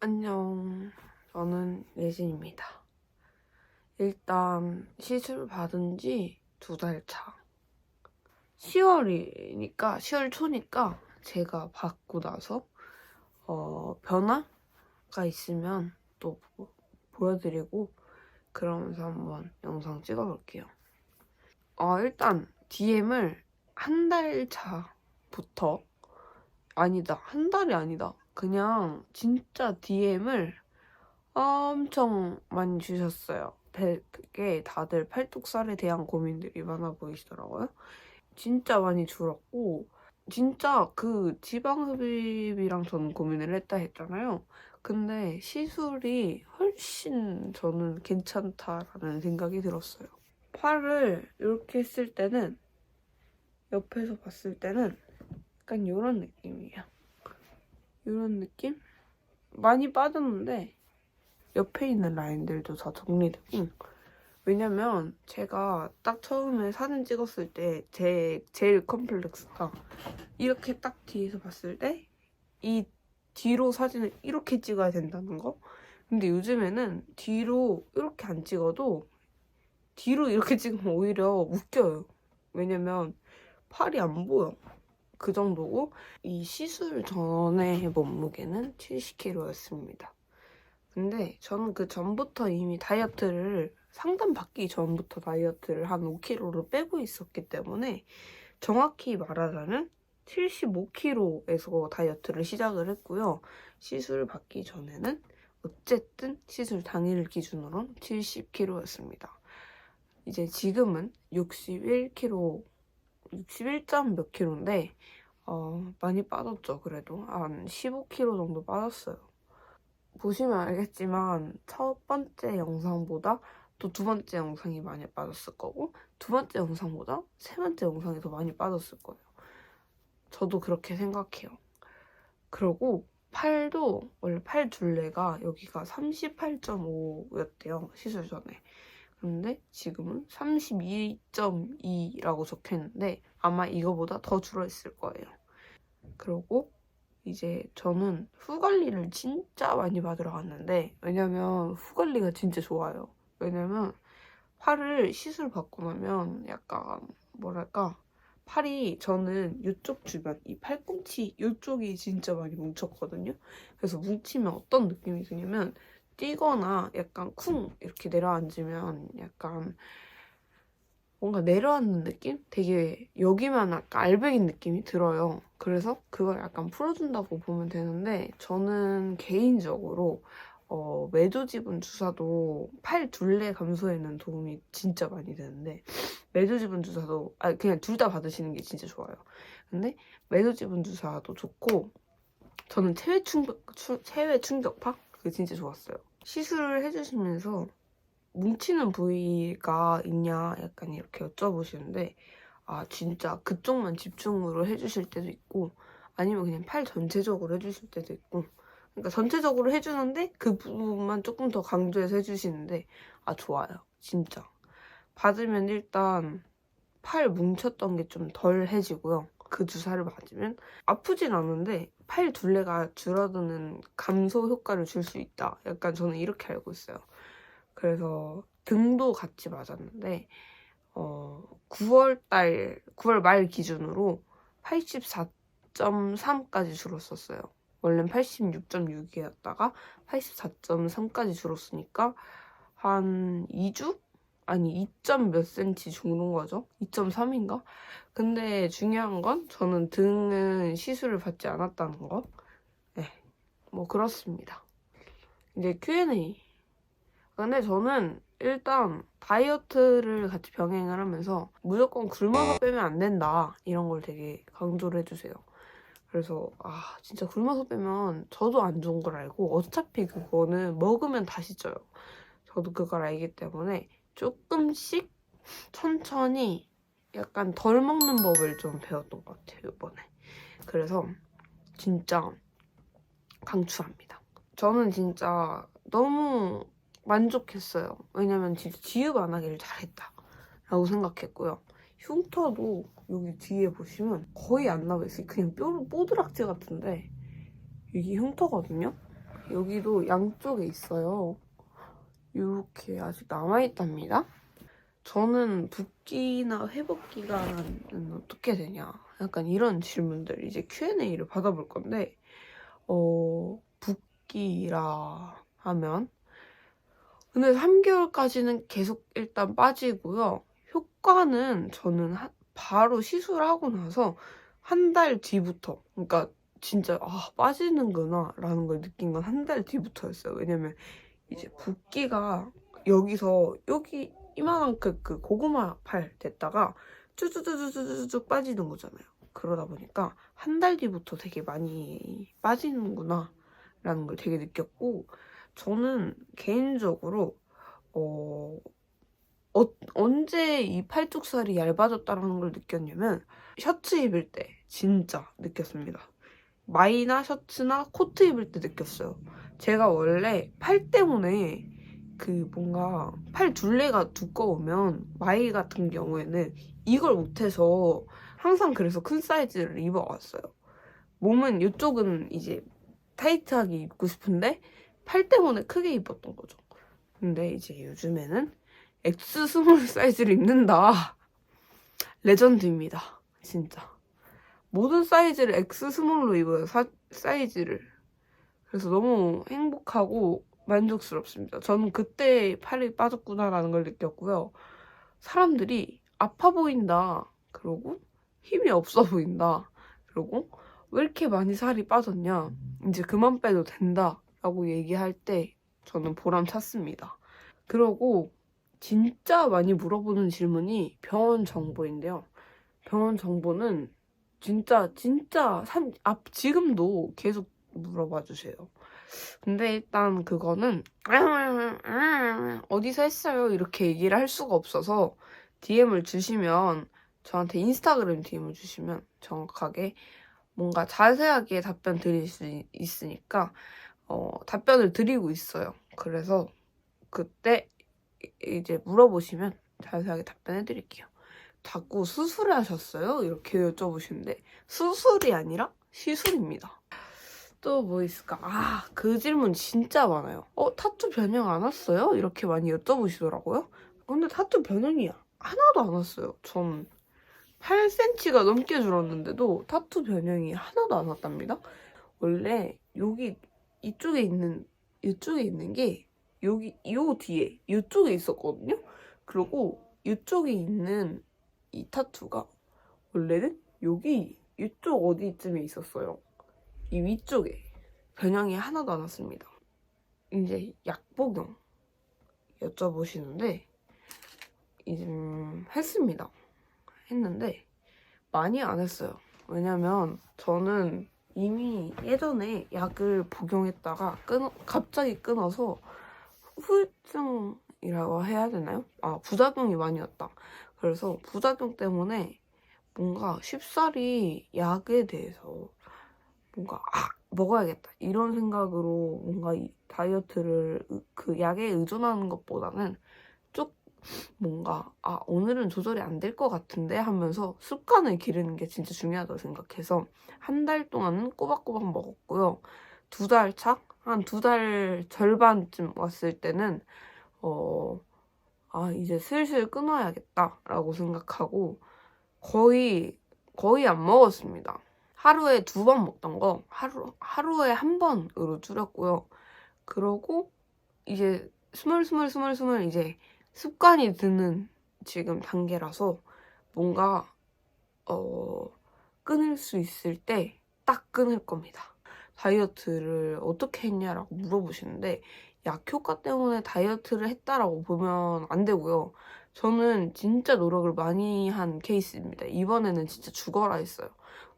안녕. 저는 예진입니다. 일단 시술 받은 지 두 달 차. 10월이니까 10월 초니까 제가 받고 나서 어, 변화가 있으면 또 보- 보여드리고 그러면서 한번 영상 찍어볼게요. 어, 일단 DM을 한 달 차부터 아니다 한 달이 아니다 그냥 진짜 DM을 엄청 많이 주셨어요. 되게 다들 팔뚝살에 대한 고민들이 많아 보이시더라고요. 진짜 많이 줄었고 진짜 그 지방 흡입이랑 저는 고민을 했다 했잖아요. 근데 시술이 훨씬 저는 괜찮다라는 생각이 들었어요. 팔을 이렇게 했을 때는 옆에서 봤을 때는 약간 이런 느낌이에요. 이런 느낌? 많이 빠졌는데 옆에 있는 라인들도 다 정리되고. 왜냐면 제가 딱 처음에 사진 찍었을 때 제 제일 컴플렉스가 이렇게 딱 뒤에서 봤을 때 이 뒤로 사진을 이렇게 찍어야 된다는 거? 근데 요즘에는 뒤로 이렇게 안 찍어도 뒤로 이렇게 찍으면 오히려 웃겨요. 왜냐면 팔이 안 보여 그 정도고 이 시술 전에 몸무게는 70kg였습니다. 근데 저는 그 전부터 이미 다이어트를 상담 받기 전부터 다이어트를 한 5kg를 빼고 있었기 때문에 정확히 말하자면 75kg에서 다이어트를 시작을 했고요. 시술 받기 전에는 어쨌든 시술 당일 기준으로 70kg였습니다. 이제 지금은 61kg 61점 몇 킬로인데 어, 많이 빠졌죠 그래도. 한 15kg 정도 빠졌어요. 보시면 알겠지만 첫 번째 영상보다 또 두 번째 영상이 많이 빠졌을 거고 두 번째 영상보다 세 번째 영상이 더 많이 빠졌을 거예요. 저도 그렇게 생각해요. 그리고 팔도 원래 팔 둘레가 여기가 38.5였대요 시술 전에 근데 지금은 32.2라고 적혀 있는데 아마 이거보다 더 줄어있을 거예요. 그리고 이제 저는 후 관리를 진짜 많이 받으러 갔는데 왜냐면 후 관리가 진짜 좋아요. 왜냐면 팔을 시술 받고 나면 약간 뭐랄까 팔이 저는 이쪽 주변 이 팔꿈치 이쪽이 진짜 많이 뭉쳤거든요. 그래서 뭉치면 어떤 느낌이 드냐면 뛰거나 약간 쿵 이렇게 내려앉으면 약간 뭔가 내려앉는 느낌? 되게 여기만 약간 알배긴 느낌이 들어요. 그래서 그걸 약간 풀어준다고 보면 되는데 저는 개인적으로 어, 매조지분 주사도 팔 둘레 감소에는 도움이 진짜 많이 되는데 매조지분 주사도 아 그냥 둘 다 받으시는 게 진짜 좋아요. 근데 매조지분 주사도 좋고 저는 체외 충격 추- 체외 충격파 그게 진짜 좋았어요. 시술을 해주시면서 뭉치는 부위가 있냐 약간 이렇게 여쭤보시는데 아 진짜 그쪽만 집중으로 해주실 때도 있고 아니면 그냥 팔 전체적으로 해주실 때도 있고 그러니까 전체적으로 해주는데 그 부분만 조금 더 강조해서 해주시는데 아 좋아요. 진짜. 받으면 일단 팔 뭉쳤던 게 좀 덜 해지고요. 그 주사를 맞으면 아프진 않은데 팔 둘레가 줄어드는 감소 효과를 줄 수 있다 약간 저는 이렇게 알고 있어요 그래서 등도 같이 맞았는데 어 9월 달 9월 말 기준으로 84.3까지 줄었었어요. 원래는 86.6이었다가 84.3까지 줄었으니까 한 2주? 아니 2점 몇 센치 죽는 거죠? 2.3인가? 근데 중요한 건 저는 등은 시술을 받지 않았다는 거. 네, 뭐 그렇습니다. 이제 Q&A 근데 저는 일단 다이어트를 같이 병행을 하면서 무조건 굶어서 빼면 안 된다 이런 걸 되게 강조를 해주세요. 그래서 아 진짜 굶어서 빼면 저도 안 좋은 걸 알고 어차피 그거는 먹으면 다시 쪄요. 저도 그걸 알기 때문에 조금씩 천천히 약간 덜 먹는 법을 좀 배웠던 것 같아요 이번에. 그래서 진짜 강추합니다. 저는 진짜 너무 만족했어요. 왜냐면 진짜 지읍 안 하기를 잘했다. 라고 생각했고요. 흉터도 여기 뒤에 보시면 거의 안 나와 있어요. 그냥 뼈, 뽀드락지 같은데 이게 흉터거든요. 여기도 양쪽에 있어요. 이렇게 아직 남아있답니다. 저는 붓기나 회복 기간은 어떻게 되냐? 약간 이런 질문들 이제 Q&A를 받아볼 건데 어 붓기라 하면 근데 3개월까지는 계속 일단 빠지고요. 효과는 저는 하- 바로 시술하고 나서 한 달 뒤부터 그러니까 진짜 아 빠지는구나 라는 걸 느낀 건 한 달 뒤부터였어요. 왜냐면 이제 붓기가 여기서 여기 이만큼 그 고구마 팔 됐다가 쭈쭈쭈쭈쭈쭈 빠지는 거잖아요. 그러다 보니까 한 달 뒤부터 되게 많이 빠지는구나 라는 걸 되게 느꼈고 저는 개인적으로 어, 어 언제 이 팔뚝살이 얇아졌다라는 걸 느꼈냐면 셔츠 입을 때 진짜 느꼈습니다. 마이나 셔츠나 코트 입을 때 느꼈어요. 제가 원래 팔 때문에 그 뭔가 팔 둘레가 두꺼우면 마이 같은 경우에는 이걸 못해서 항상 그래서 큰 사이즈를 입어왔어요. 몸은 이쪽은 이제 타이트하게 입고 싶은데 팔 때문에 크게 입었던 거죠. 근데 이제 요즘에는 X 스몰 사이즈를 입는다. 레전드입니다. 진짜. 모든 사이즈를 X 스몰로 입어요. 사, 사이즈를. 그래서 너무 행복하고 만족스럽습니다. 저는 그때 팔이 빠졌구나라는 걸 느꼈고요. 사람들이 아파 보인다. 그러고 힘이 없어 보인다. 그러고 왜 이렇게 많이 살이 빠졌냐. 이제 그만 빼도 된다. 라고 얘기할 때 저는 보람 찼습니다. 그러고 진짜 많이 물어보는 질문이 병원 정보인데요. 병원 정보는 진짜 진짜 산, 앞 지금도 계속 물어봐 주세요. 근데 일단 그거는 어디서 했어요 이렇게 얘기를 할 수가 없어서 DM을 주시면 저한테 인스타그램 DM을 주시면 정확하게 뭔가 자세하게 답변 드릴 수 있- 있으니까 어, 답변을 드리고 있어요. 그래서 그때 이- 이제 물어보시면 자세하게 답변해 드릴게요. 자꾸 수술을 하셨어요? 이렇게 여쭤보시는데 수술이 아니라 시술입니다. 또 뭐 있을까? 아, 그 질문 진짜 많아요. 어, 타투 변형 안 왔어요? 이렇게 많이 여쭤보시더라고요. 근데 타투 변형이 하나도 안 왔어요. 전 8cm가 넘게 줄었는데도 타투 변형이 하나도 안 왔답니다. 원래 여기 이쪽에 있는 이쪽에 있는 게 여기 요 뒤에 이쪽에 있었거든요. 그리고 이쪽에 있는 이 타투가 원래는 여기 이쪽 어디쯤에 있었어요. 이 위쪽에 변형이 하나도 안 왔습니다. 이제 약 복용 여쭤보시는데 이제 음, 했습니다. 했는데 많이 안 했어요. 왜냐면 저는 이미 예전에 약을 복용했다가 끊어, 갑자기 끊어서 후유증이라고 해야 되나요? 아 부작용이 많이 왔다. 그래서 부작용 때문에 뭔가 쉽사리 약에 대해서 뭔가 아 먹어야겠다 이런 생각으로 뭔가 이 다이어트를 의- 그 약에 의존하는 것보다는 쭉 뭔가 아 오늘은 조절이 안 될 것 같은데 하면서 습관을 기르는 게 진짜 중요하다고 생각해서 한 달 동안은 꼬박꼬박 먹었고요 두 달 차? 한 두 달 절반쯤 왔을 때는 어 아 이제 슬슬 끊어야겠다라고 생각하고 거의 거의 안 먹었습니다. 하루에 두 번 먹던 거 하루 하루에 한 번으로 줄였고요. 그러고 이제 스물스물 스물 스물 이제 습관이 드는 지금 단계라서 뭔가 어 끊을 수 있을 때 딱 끊을 겁니다. 다이어트를 어떻게 했냐라고 물어보시는데 약 효과 때문에 다이어트를 했다라고 보면 안 되고요. 저는 진짜 노력을 많이 한 케이스입니다. 이번에는 진짜 죽어라 했어요.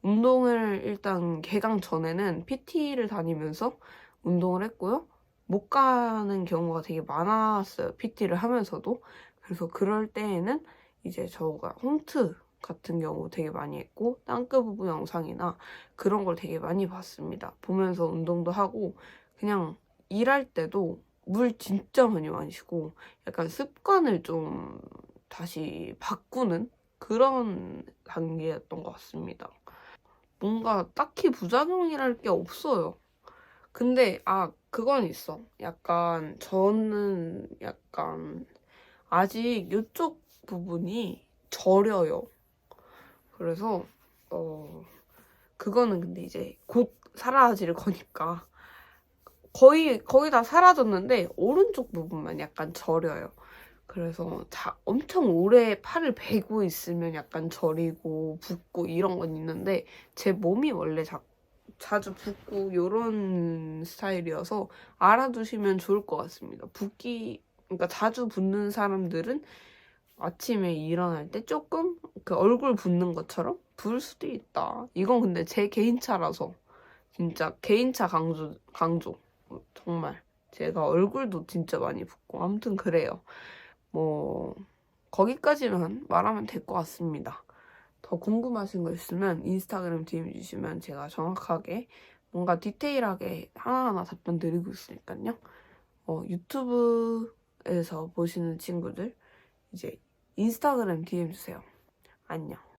운동을 일단 개강 전에는 PT를 다니면서 운동을 했고요. 못 가는 경우가 되게 많았어요. PT를 하면서도. 그래서 그럴 때에는 이제 저가 홈트 같은 경우 되게 많이 했고 땅끝 부부 영상이나 그런 걸 되게 많이 봤습니다. 보면서 운동도 하고 그냥 일할 때도 물 진짜 많이 마시고 약간 습관을 좀 다시 바꾸는 그런 단계였던 것 같습니다. 뭔가 딱히 부작용이랄 게 없어요. 근데 아 그건 있어. 약간 저는 약간 아직 이쪽 부분이 저려요. 그래서 어 그거는 근데 이제 곧 사라질 거니까 거의 거의 다 사라졌는데 오른쪽 부분만 약간 저려요. 그래서 자, 엄청 오래 팔을 베고 있으면 약간 저리고 붓고 이런 건 있는데 제 몸이 원래 자, 자주 붓고 이런 스타일이어서 알아두시면 좋을 것 같습니다. 붓기 그러니까 자주 붓는 사람들은 아침에 일어날 때 조금 그 얼굴 붓는 것처럼 부을 수도 있다. 이건 근데 제 개인차라서 진짜 개인차 강조 강조 정말 제가 얼굴도 진짜 많이 붓고 아무튼 그래요. 뭐 거기까지만 말하면 될 것 같습니다. 더 궁금하신 거 있으면 인스타그램 DM 주시면 제가 정확하게 뭔가 디테일하게 하나하나 답변 드리고 있으니까요. 어, 유튜브에서 보시는 친구들 이제 인스타그램 DM 주세요. 안녕.